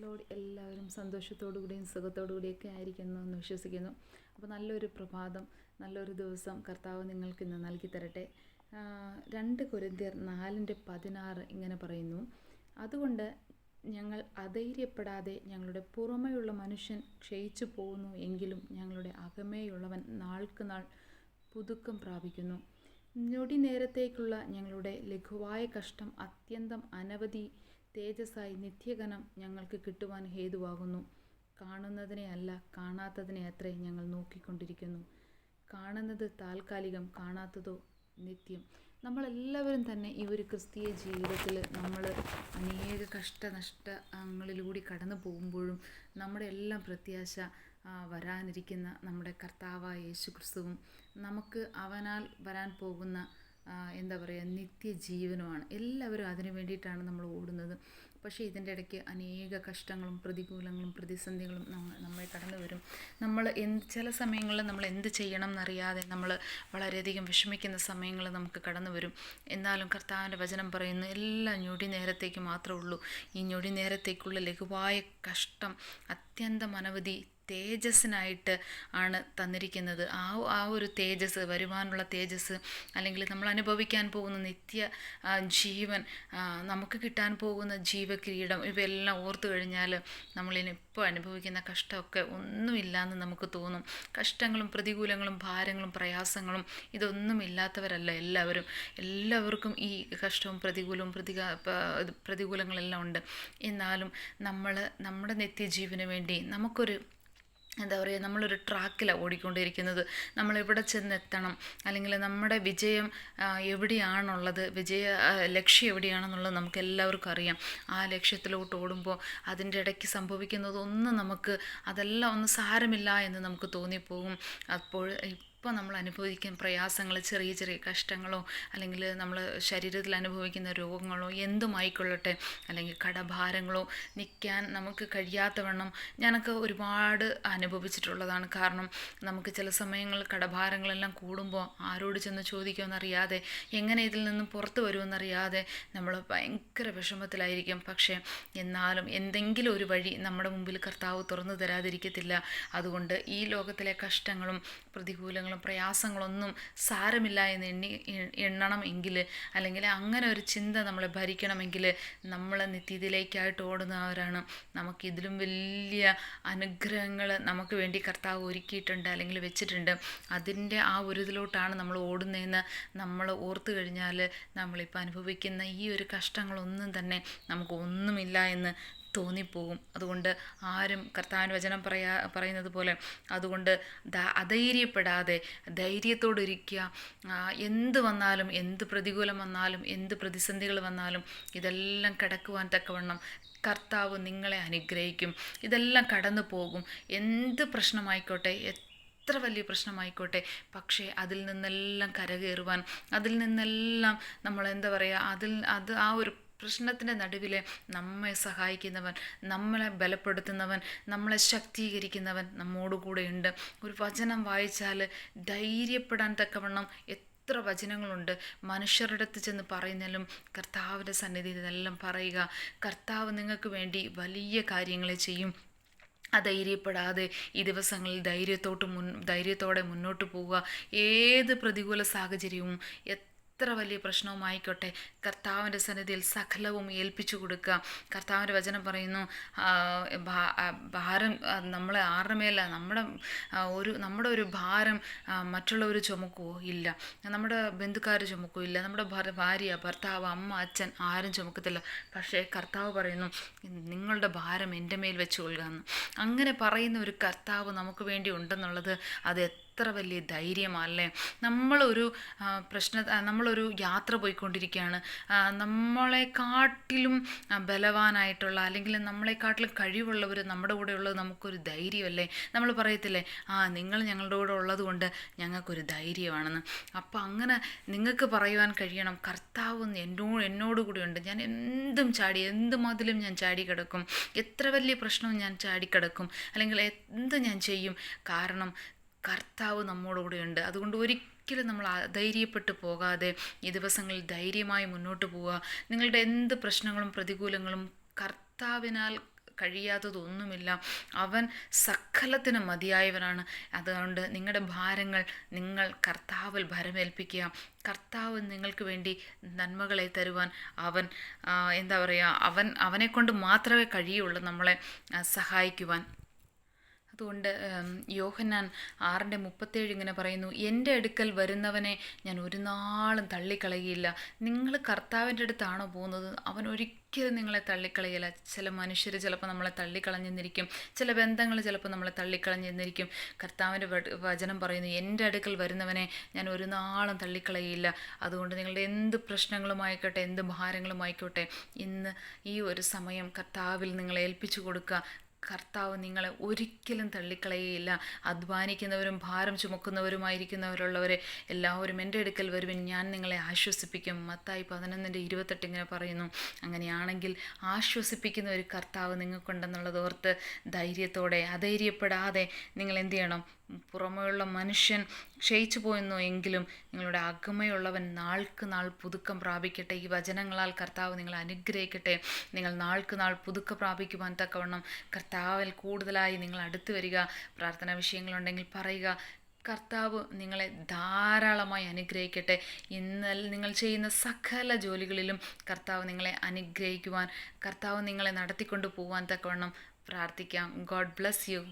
Load എല്ലാവരും സന്തോഷത്തോടു കൂടിയും സുഖത്തോടു കൂടിയൊക്കെ ആയിരിക്കുന്നു എന്ന് വിശ്വസിക്കുന്നു. അപ്പോൾ നല്ലൊരു പ്രഭാതം നല്ലൊരു ദിവസം കർത്താവ് നിങ്ങൾക്ക് ഇന്ന് നൽകി തരട്ടെ. രണ്ട് കുരന്തിയർ നാലിന്റെ പതിനാറ് ഇങ്ങനെ പറയുന്നു. അതുകൊണ്ട് ഞങ്ങൾ അധൈര്യപ്പെടാതെ ഞങ്ങളുടെ പുറമെയുള്ള മനുഷ്യൻ ക്ഷയിച്ചു പോകുന്നു എങ്കിലും ഞങ്ങളുടെ അകമേയുള്ളവൻ നാൾക്ക് നാൾ പുതുക്കം പ്രാപിക്കുന്നു. ഞൊടി നേരത്തേക്കുള്ള ഞങ്ങളുടെ ലഘുവായ കഷ്ടം അത്യന്തം അനവധി തേജസ്സായി നിത്യഗണം ഞങ്ങൾക്ക് കിട്ടുവാൻ ഹേതുവാകുന്നു. കാണുന്നതിനെ അല്ല കാണാത്തതിനെ അത്രേ ഞങ്ങൾ നോക്കിക്കൊണ്ടിരിക്കുന്നു. കാണുന്നത് താൽക്കാലികം കാണാത്തതോ നിത്യം. നമ്മളെല്ലാവരും തന്നെ ഈ ഒരു ക്രിസ്തീയ ജീവിതത്തിൽ നമ്മൾ അനേക കഷ്ടനഷ്ടങ്ങളിലൂടെ കടന്നു പോകുമ്പോഴും നമ്മുടെ എല്ലാം പ്രത്യാശ വരാനിരിക്കുന്ന നമ്മുടെ കർത്താവായ യേശു ക്രിസ്തുവും നമുക്ക് അവനാൽ വരാൻ പോകുന്ന എന്താ പറയുക നിത്യജീവനുമാണ്. എല്ലാവരും അതിനു വേണ്ടിയിട്ടാണ് നമ്മൾ ഓടുന്നത്. പക്ഷേ ഇതിന്റെ ഇടയ്ക്ക് അനേക കഷ്ടങ്ങളും പ്രതികൂലങ്ങളും പ്രതിസന്ധികളും നമ്മൾ നമ്മെ കടന്നു വരും. നമ്മൾ എന്ത് ചില സമയങ്ങളിൽ നമ്മൾ എന്ത് ചെയ്യണം എന്നറിയാതെ നമ്മൾ വളരെയധികം വിഷമിക്കുന്ന സമയങ്ങൾ നമുക്ക് കടന്നു വരും. എന്നാലും കർത്താവിന്റെ വചനം പറയുന്നു എല്ലാ ഞൊടി നേരത്തേക്ക് മാത്രമേ ഉള്ളൂ. ഈ ഞൊടി നേരത്തേക്കുള്ള ലഘുവായ കഷ്ടം അത്യന്തം അനവധി തേജസ്സിനായിട്ട് ആണ് തന്നിരിക്കുന്നത്. ആ ആ ഒരു തേജസ് വരുവാനുള്ള തേജസ് അല്ലെങ്കിൽ നമ്മൾ അനുഭവിക്കാൻ പോകുന്ന നിത്യ ജീവൻ നമുക്ക് കിട്ടാൻ പോകുന്ന ജീവകിരീടം ഇവയെല്ലാം ഓർത്തു കഴിഞ്ഞാൽ നമ്മളിനി ഇപ്പോൾ അനുഭവിക്കുന്ന കഷ്ടമൊക്കെ ഒന്നുമില്ലാന്ന് നമുക്ക് തോന്നും. കഷ്ടങ്ങളും പ്രതികൂലങ്ങളും ഭാരങ്ങളും പ്രയാസങ്ങളും ഇതൊന്നും ഇല്ലാത്തവരല്ല എല്ലാവരും. എല്ലാവർക്കും ഈ കഷ്ടവും പ്രതികൂലവും പ്രതികാ പ്രതികൂലങ്ങളെല്ലാം ഉണ്ട്. എന്നാലും നമ്മൾ നമ്മുടെ നിത്യജീവന് വേണ്ടി നമുക്കൊരു എന്താ പറയുക നമ്മളൊരു ട്രാക്കിലാണ് ഓടിക്കൊണ്ടിരിക്കുന്നത്. നമ്മൾ എവിടെ ചെന്നെത്തണം? അല്ലെങ്കിൽ നമ്മുടെ വിജയം എവിടെയാണുള്ളത്? വിജയ ലക്ഷ്യം എവിടെയാണെന്നുള്ളത് നമുക്ക് എല്ലാവർക്കും അറിയാം. ആ ലക്ഷ്യത്തിലോട്ട് ഓടുമ്പോൾ അതിന്റെ ഇടയ്ക്ക് സംഭവിക്കുന്നതൊന്നും നമുക്ക് അതെല്ലാം ഒന്നും സാരമില്ല എന്ന് നമുക്ക് തോന്നിപ്പോകും. അപ്പോൾ ഇപ്പോൾ നമ്മൾ അനുഭവിക്കുന്ന പ്രയാസങ്ങൾ ചെറിയ ചെറിയ കഷ്ടങ്ങളോ അല്ലെങ്കിൽ നമ്മൾ ശരീരത്തിൽ അനുഭവിക്കുന്ന രോഗങ്ങളോ എന്തുമായിക്കൊള്ളട്ടെ അല്ലെങ്കിൽ കടഭാരങ്ങളോ നിൽക്കാൻ നമുക്ക് കഴിയാത്തവണ്ണം ഞാനൊക്കെ ഒരുപാട് അനുഭവിച്ചിട്ടുള്ളതാണ്. കാരണം നമുക്ക് ചില സമയങ്ങളിൽ കടഭാരങ്ങളെല്ലാം കൂടുമ്പോൾ ആരോട് ചെന്ന് ചോദിക്കുമെന്നറിയാതെ എങ്ങനെ ഇതിൽ നിന്നും പുറത്തു വരുമെന്നറിയാതെ നമ്മൾ ഭയങ്കര വിഷമത്തിലായിരിക്കും. പക്ഷേ എന്നാലും എന്തെങ്കിലും ഒരു വഴി നമ്മുടെ മുമ്പിൽ കർത്താവ് തുറന്നു തരാതിരിക്കത്തില്ല. അതുകൊണ്ട് ഈ ലോകത്തിലെ കഷ്ടങ്ങളും പ്രതികൂലങ്ങളും പ്രയാസങ്ങളൊന്നും സാരമില്ല എന്ന് എണ്ണി എണ്ണണമെങ്കിൽ അല്ലെങ്കിൽ അങ്ങനെ ഒരു ചിന്ത നമ്മളെ ഭരിക്കണമെങ്കിൽ നമ്മൾ നിത്യത്തിലേക്കായിട്ട് ഓടുന്നവരാണ്. നമുക്കിതിലും വലിയ അനുഗ്രഹങ്ങൾ നമുക്ക് വേണ്ടി കർത്താവ് ഒരുക്കിയിട്ടുണ്ട് അല്ലെങ്കിൽ വെച്ചിട്ടുണ്ട്. അതിന്റെ ആ ഒരു ഇതിലോട്ടാണ് നമ്മൾ ഓടുന്നതെന്ന് നമ്മൾ ഓർത്തു കഴിഞ്ഞാൽ നമ്മളിപ്പോൾ അനുഭവിക്കുന്ന ഈ ഒരു കഷ്ടങ്ങളൊന്നും തന്നെ നമുക്ക് ഒന്നുമില്ല എന്ന് തോന്നിപ്പോകും. അതുകൊണ്ട് ആരും കർത്താവിന്റെ വചനം പറയാ പറയുന്നത് പോലെ അതുകൊണ്ട് അധൈര്യപ്പെടാതെ ധൈര്യത്തോടിരിക്കുക. എന്ത് വന്നാലും എന്ത് പ്രതികൂലം വന്നാലും എന്ത് പ്രതിസന്ധികൾ വന്നാലും ഇതെല്ലാം കിടക്കുവാൻ തക്കവണ്ണം കർത്താവ് നിങ്ങളെ അനുഗ്രഹിക്കും. ഇതെല്ലാം കടന്നു പോകും. എന്ത് പ്രശ്നമായിക്കോട്ടെ എത്ര വലിയ പ്രശ്നമായിക്കോട്ടെ പക്ഷേ അതിൽ നിന്നെല്ലാം കരകയറുവാൻ അതിൽ നിന്നെല്ലാം നമ്മൾ എന്താ പറയുക അതിൽ അത് ആ ഒരു പ്രശ്നത്തിന്റെ നടുവിൽ നമ്മെ സഹായിക്കുന്നവൻ നമ്മളെ ബലപ്പെടുത്തുന്നവൻ നമ്മളെ ശക്തീകരിക്കുന്നവൻ നമ്മോടുകൂടെയുണ്ട് ഒരു വചനം വായിച്ചാൽ ധൈര്യപ്പെടാൻ തക്കവണ്ണം എത്ര വചനങ്ങളുണ്ട് മനുഷ്യരുടെ അടുത്ത് ചെന്ന് പറയുന്നതിലും കർത്താവിന്റെ സന്നിധിയിൽ ഇതെല്ലാം പറയുക. കർത്താവ് നിങ്ങൾക്ക് വേണ്ടി വലിയ കാര്യങ്ങളെ ചെയ്യും. ആ ധൈര്യപ്പെടാതെ ഈ ദിവസങ്ങളിൽ ധൈര്യത്തോട്ട് മുൻ ധൈര്യത്തോടെ മുന്നോട്ട് പോവുക. ഏത് പ്രതികൂല സാഹചര്യവും എത്ര വലിയ പ്രശ്നവുമായിക്കോട്ടെ കർത്താവിന്റെ സന്നിധിയിൽ സകലവും ഏൽപ്പിച്ചു കൊടുക്കുക. കർത്താവിന്റെ വചനം പറയുന്നു ഭാരം നമ്മളെ ആരുടെ മേല നമ്മുടെ ഒരു നമ്മുടെ ഒരു ഭാരം മറ്റുള്ളവർ ചുമക്കുവോ? ഇല്ല. നമ്മുടെ ബന്ധുക്കാർ ചുമക്കുവോ? ഇല്ല. നമ്മുടെ ഭാര്യ ഭർത്താവ് അമ്മ അച്ഛൻ ആരും ചുമക്കത്തില്ല. പക്ഷേ കർത്താവ് പറയുന്നു നിങ്ങളുടെ ഭാരം എന്റെ മേൽ വെച്ച് കൊള്ളുക എന്ന്. അങ്ങനെ പറയുന്ന ഒരു കർത്താവ് നമുക്ക് വേണ്ടി ഉണ്ടെന്നുള്ളത് അത് എത്ര വലിയ ധൈര്യമാണല്ലേ? നമ്മളൊരു പ്രശ്ന നമ്മളൊരു യാത്ര പോയിക്കൊണ്ടിരിക്കുകയാണ്. നമ്മളെക്കാട്ടിലും ബലവാനായിട്ടുള്ള അല്ലെങ്കിൽ നമ്മളെക്കാട്ടിലും കഴിവുള്ളവർ നമ്മുടെ കൂടെ ഉള്ളത് നമുക്കൊരു ധൈര്യമല്ലേ? നമ്മൾ പറയത്തില്ലേ ആ നിങ്ങൾ ഞങ്ങളുടെ കൂടെ ഉള്ളത് കൊണ്ട് ഞങ്ങൾക്കൊരു ധൈര്യമാണെന്ന്. അപ്പോൾ അങ്ങനെ നിങ്ങൾക്ക് പറയുവാൻ കഴിയണം കർത്താവ് എന്നോട് എന്നോട് ഉണ്ട് ഞാൻ എന്തും ചാടി എന്ത് മതിലും ഞാൻ ചാടി കിടക്കും എത്ര വലിയ പ്രശ്നവും ഞാൻ ചാടിക്കിടക്കും. അല്ലെങ്കിൽ എന്ത് ഞാൻ ചെയ്യും? കാരണം കർത്താവ് നമ്മോടുകൂടെയുണ്ട്. അതുകൊണ്ട് ഒരിക്കലും നമ്മൾ അധൈര്യപ്പെട്ടു പോകാതെ ഈ ദിവസങ്ങളിൽ ധൈര്യമായി മുന്നോട്ട് പോവുക. നിങ്ങളുടെ എന്ത് പ്രശ്നങ്ങളും പ്രതികൂലങ്ങളും കർത്താവിനാൽ കഴിയാത്തതൊന്നുമില്ല. അവൻ സക്കലത്തിന് മതിയായവനാണ്. അതുകൊണ്ട് നിങ്ങളുടെ ഭാരങ്ങൾ നിങ്ങൾ കർത്താവിൽ ഭരമേൽപ്പിക്കുക. കർത്താവ് നിങ്ങൾക്ക് വേണ്ടി നന്മകളെ തരുവാൻ അവൻ എന്താ പറയുക അവൻ അവനെക്കൊണ്ട് മാത്രമേ കഴിയുള്ളൂ നമ്മളെ സഹായിക്കുവാൻ. അതുകൊണ്ട് യോഹന്നാൻ ആറിന്റെ മുപ്പത്തേഴ് ഇങ്ങനെ പറയുന്നു എന്റെ അടുക്കൽ വരുന്നവനെ ഞാൻ ഒരു നാളും തള്ളിക്കളയില്ല നിങ്ങൾ കർത്താവിന്റെ അടുത്താണോ പോകുന്നത്? അവൻ ഒരിക്കലും നിങ്ങളെ തള്ളിക്കളയില്ല. ചില മനുഷ്യർ ചിലപ്പോൾ നമ്മളെ തള്ളിക്കളഞ്ഞെന്നിരിക്കും. ചില ബന്ധങ്ങൾ ചിലപ്പോൾ നമ്മളെ തള്ളിക്കളഞ്ഞെന്നിരിക്കും. കർത്താവിന്റെ വചനം പറയുന്നു എന്റെ അടുക്കൽ വരുന്നവനെ ഞാൻ ഒരു നാളും തള്ളിക്കളയില്ല അതുകൊണ്ട് നിങ്ങളുടെ എന്ത് പ്രശ്നങ്ങളുമായിക്കോട്ടെ എന്ത് ഭാരങ്ങളുമായിക്കോട്ടെ ഇന്ന് ഈ ഒരു സമയം കർത്താവിൽ നിങ്ങളെ ഏൽപ്പിച്ചു കൊടുക്കുക. കർത്താവ് നിങ്ങളെ ഒരിക്കലും തള്ളിക്കളയുകയില്ല അധ്വാനിക്കുന്നവരും ഭാരം ചുമക്കുന്നവരുമായിരിക്കുന്നവരുള്ളവരെ എല്ലാവരും എന്റെ അടുക്കൽ വരുവിൻ. ഞാൻ നിങ്ങളെ ആശ്വസിപ്പിക്കും. മത്തായി പതിനൊന്നിന്റെ ഇരുപത്തെട്ട് ഇങ്ങനെ പറയുന്നു. അങ്ങനെയാണെങ്കിൽ ആശ്വസിപ്പിക്കുന്ന ഒരു കർത്താവ് നിങ്ങൾക്കുണ്ടെന്നുള്ളത് ഓർത്ത് ധൈര്യത്തോടെ അധൈര്യപ്പെടാതെ നിങ്ങൾ എന്ത് ചെയ്യണം? പുറമെയുള്ള മനുഷ്യൻ ക്ഷയിച്ചു പോയെന്നോ എങ്കിലും നിങ്ങളുടെ അകമയുള്ളവൻ നാൾക്ക് നാൾ പുതുക്കം പ്രാപിക്കട്ടെ. ഈ വചനങ്ങളാൽ കർത്താവ് നിങ്ങളെ അനുഗ്രഹിക്കട്ടെ. നിങ്ങൾ നാൾക്ക് നാൾ പുതുക്ക പ്രാപിക്കുവാൻ തക്കവണ്ണം കർത്താവിൽ കൂടുതലായി നിങ്ങൾ അടുത്തു വരിക. പ്രാർത്ഥനാ വിഷയങ്ങളുണ്ടെങ്കിൽ പറയുക കർത്താവ് നിങ്ങളെ ധാരാളമായി അനുഗ്രഹിക്കട്ടെ. ഇന്നൽ നിങ്ങൾ ചെയ്യുന്ന സകല ജോലികളിലും കർത്താവ് നിങ്ങളെ അനുഗ്രഹിക്കുവാൻ കർത്താവ് നിങ്ങളെ നടത്തിക്കൊണ്ട് പോകാൻ തക്കവണ്ണം പ്രാർത്ഥിക്കാം. God bless you.